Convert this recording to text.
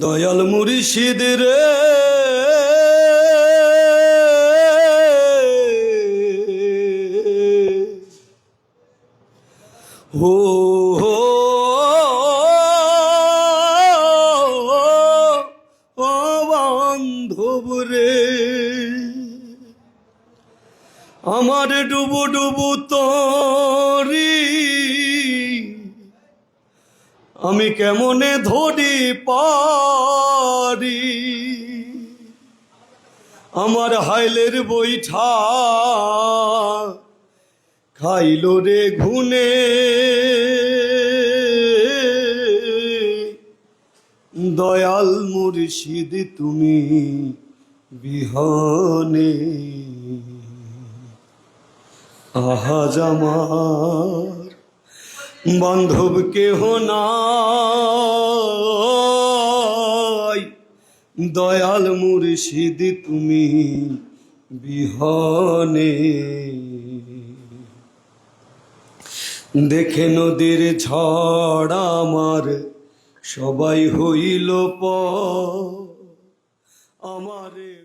দয়াল মুর্শিদ রে। হো বান্ধব রে। আমার ডুবু ডুবু তরি আমি কেমনে ধরি পারি? আমার হাইলের বৈঠা খাইল রে ঘুনে দয়াল মুর্শিদ, তুমি বিহনে। আহাজ আমার বান্ধব কেহ নাই? দয়াল মুর্শিদ, তুমি বিহনে। দেখে নদীর ঝড় আমার সবাই হইল প আমারে